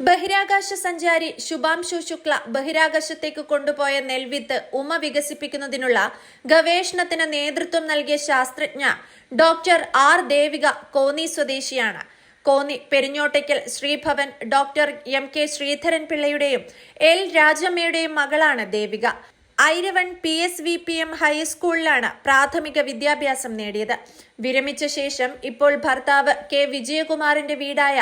ബഹിരാകാശ സഞ്ചാരി ശുഭാംശു ശുക്ല ബഹിരാകാശത്തേക്ക് കൊണ്ടുപോയ നെൽവിത്ത് ഉമ വികസിപ്പിക്കുന്നതിനുള്ള ഗവേഷണത്തിന് നേതൃത്വം നൽകിയ ശാസ്ത്രജ്ഞ ഡോക്ടർ ആർ ദേവിക കോന്നി സ്വദേശിയാണ്. Konni Perinjottakkal Sreebhavan doctor M K Sreedharan പിള്ളയുടെയും L രാജമ്മയുടെയും മകളാണ് Devika. Airavon P S V P M ഹൈസ്കൂളിലാണ് പ്രാഥമിക വിദ്യാഭ്യാസം നേടിയത്. വിരമിച്ച ശേഷം ഇപ്പോൾ ഭർത്താവ് കെ വിജയകുമാറിന്റെ വീടായ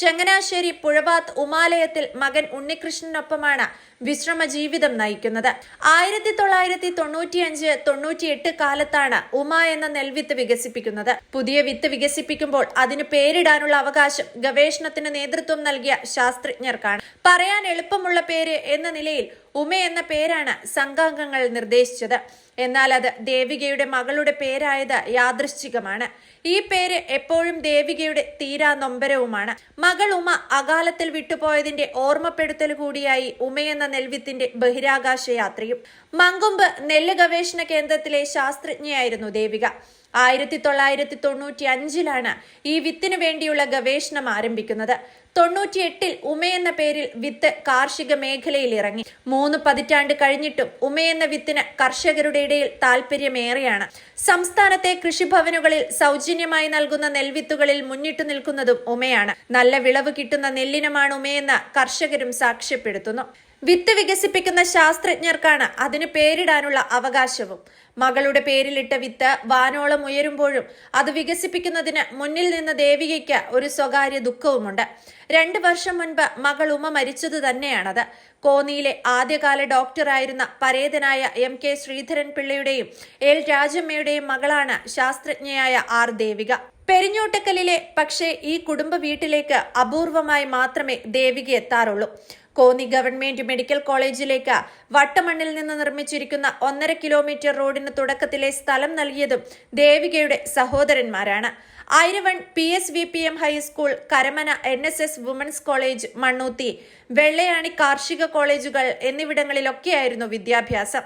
ചങ്ങനാശ്ശേരി പുഴവാത്ത് ഉമാലയത്തിൽ മകൻ ഉണ്ണികൃഷ്ണനൊപ്പമാണ് വിശ്രമ ജീവിതം നയിക്കുന്നത്. ആയിരത്തി തൊള്ളായിരത്തി തൊണ്ണൂറ്റിയഞ്ച് തൊണ്ണൂറ്റിയെട്ട് കാലത്താണ് ഉമ എന്ന നെൽവിത്ത് വികസിപ്പിക്കുന്നത്. പുതിയ വിത്ത് വികസിപ്പിക്കുമ്പോൾ അതിന് പേരിടാനുള്ള അവകാശം ഗവേഷണത്തിന് നേതൃത്വം നൽകിയ ശാസ്ത്രജ്ഞർക്കാണ്. പറയാൻ എളുപ്പമുള്ള പേര് എന്ന നിലയിൽ ഉമ എന്ന പേരാണ് സംഘാംഗങ്ങൾ നിർദ്ദേശിച്ചത്. എന്നാൽ അത് ദേവികയുടെ മകളുടെ പേരായത് യാദൃശ്ചികമാണ്. ഈ പേര് എപ്പോഴും ദേവികയുടെ തീരാ നൊമ്പരവുമാണ്. മകൾ ഉമ അകാലത്തിൽ വിട്ടുപോയതിന്റെ ഓർമ്മപ്പെടുത്തൽ കൂടിയായി ഉമയെന്ന നെൽവിത്തിന്റെ ബഹിരാകാശ യാത്രയും മങ്കൊമ്പ് നെല്ല് ഗവേഷണ കേന്ദ്രത്തിലെ ശാസ്ത്രജ്ഞയായിരുന്നു ദേവിക. ആയിരത്തി തൊള്ളായിരത്തി തൊണ്ണൂറ്റി അഞ്ചിലാണ് ഈ വിത്തിന് വേണ്ടിയുള്ള ഗവേഷണം ആരംഭിക്കുന്നത്. തൊണ്ണൂറ്റിയെട്ടിൽ എന്ന പേരിൽ വിത്ത് കാർഷിക മേഖലയിൽ ഇറങ്ങി മൂന്ന് പതിറ്റാണ്ട് കഴിഞ്ഞിട്ടും ഉമയെന്ന വിത്തിന് കർഷകരുടെ ഇടയിൽ താല്പര്യമേറെയാണ് സംസ്ഥാനത്തെ കൃഷിഭവനുകളിൽ സൗജന്യമായി നൽകുന്ന നെൽവിത്തുകളിൽ മുന്നിട്ടു നിൽക്കുന്നതും ഉമയാണ്. നല്ല വിളവ് കിട്ടുന്ന നെല്ലിനമാണ് ഉമയെന്ന് കർഷകരും സാക്ഷ്യപ്പെടുത്തുന്നു. വിത്ത് വികസിപ്പിക്കുന്ന ശാസ്ത്രജ്ഞർക്കാണ് അതിന് പേരിടാനുള്ള അവകാശവും. മകളുടെ പേരിലിട്ട വിത്ത് വാനോളം ഉയരുമ്പോഴും അത് വികസിപ്പിക്കുന്നതിന് മുന്നിൽ നിന്ന് ദേവികയ്ക്ക് ഒരു സ്വകാര്യ ദുഃഖവുമുണ്ട്. രണ്ടു വർഷം മുൻപ് മകൾ ഉമ മരിച്ചത് തന്നെയാണത്. കോന്നിയിലെ ആദ്യകാല ഡോക്ടറായിരുന്ന പരേതനായ എം കെ ശ്രീധരൻ പിള്ളയുടെയും എൽ രാജമ്മയുടെയും മകളാണ് ശാസ്ത്രജ്ഞയായ ആർ ദേവിക. പെരിഞ്ഞോട്ടക്കലിലെ പക്ഷേ ഈ കുടുംബ വീട്ടിലേക്ക് അപൂർവമായി മാത്രമേ ദേവിക എത്താറുള്ളൂ കോന്നി ഗവൺമെന്റ് മെഡിക്കൽ കോളേജിലേക്ക് വട്ടമണ്ണിൽ നിന്ന് നിർമ്മിച്ചിരിക്കുന്ന ഒന്നര കിലോമീറ്റർ റോഡിന് തുടക്കത്തിലെ സ്ഥലം നൽകിയതും ദേവികയുടെ സഹോദരന്മാരാണ്. Airavon P S V P M high school Karamana N S S women's college Mannuthy Vellayani കാർഷിക കോളേജുകൾ എന്നിവിടങ്ങളിലൊക്കെയായിരുന്നു വിദ്യാഭ്യാസം.